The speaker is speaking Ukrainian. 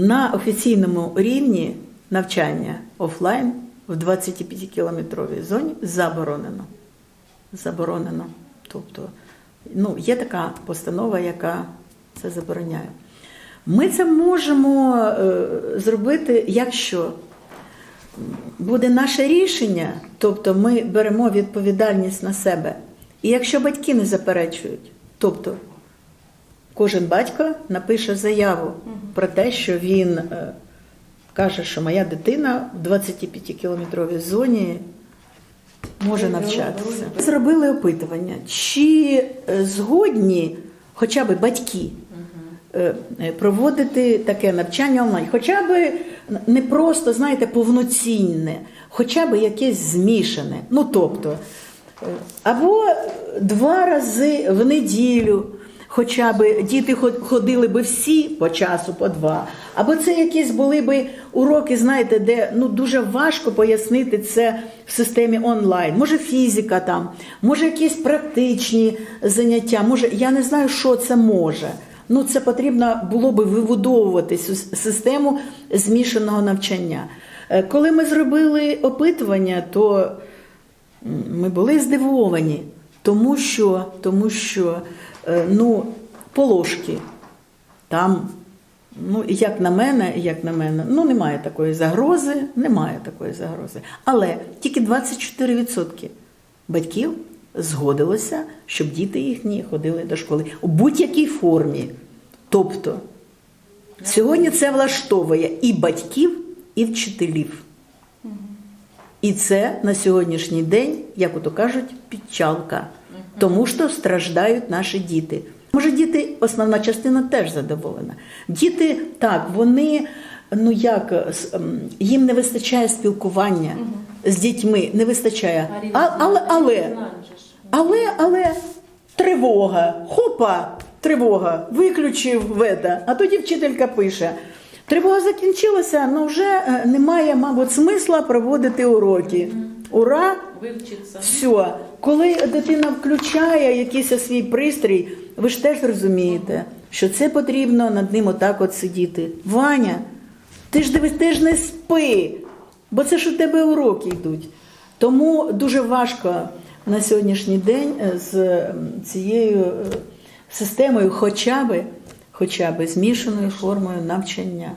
На офіційному рівні навчання офлайн в 25-кілометровій зоні заборонено. Заборонено. Тобто, ну, є така постанова, яка це забороняє. Ми це можемо е, зробити, якщо буде наше рішення, тобто ми беремо відповідальність на себе. І якщо батьки не заперечують, тобто кожен батько напише заяву про те, що він е, каже, що моя дитина в 25-кілометровій зоні може навчатися. Зробили опитування, чи е, згодні хоча б батьки е, проводити таке навчання онлайн, хоча б не просто, знаєте, повноцінне, хоча б якесь змішане. Ну тобто, або два рази в неділю. Хоча б діти ход- ходили би всі по часу, по два. Або це якісь були би уроки, знаєте, де ну дуже важко пояснити це в системі онлайн. Може, фізика там, може, якісь практичні заняття, може, я не знаю, що це може. Ну, це потрібно було би вибудовувати систему змішаного навчання. Е, Коли ми зробили опитування, то ми були здивовані, тому що, тому що е, ну, положки там, ну, як на мене, як на мене, ну, немає такої загрози, немає такої загрози. Але тільки 24% батьків згодилося, щоб діти їхні ходили до школи у будь-якій формі. Тобто, сьогодні це влаштовує і батьків, і вчителів. І це на сьогоднішній день, як ото кажуть, підчалка. Тому що страждають наші діти. Може, діти, основна частина теж задоволена. Діти так, вони ну як їм не вистачає спілкування з дітьми, не вистачає. А, але, але, але, але тривога, хопа, тривога, виключив веда. А тоді вчителька пише. Тривога закінчилася, але вже е, немає, мабуть, смисла проводити уроки. Ура! Вивчиться. Все. Коли дитина включає якийсь свій пристрій, ви ж теж розумієте, що це потрібно над ним отак от сидіти. Ваня, ти ж дивись, ти ж не спи, бо це ж у тебе уроки йдуть. Тому дуже важко на сьогоднішній день е, з цією е, системою хоча би, хоча би змішаною формою навчання.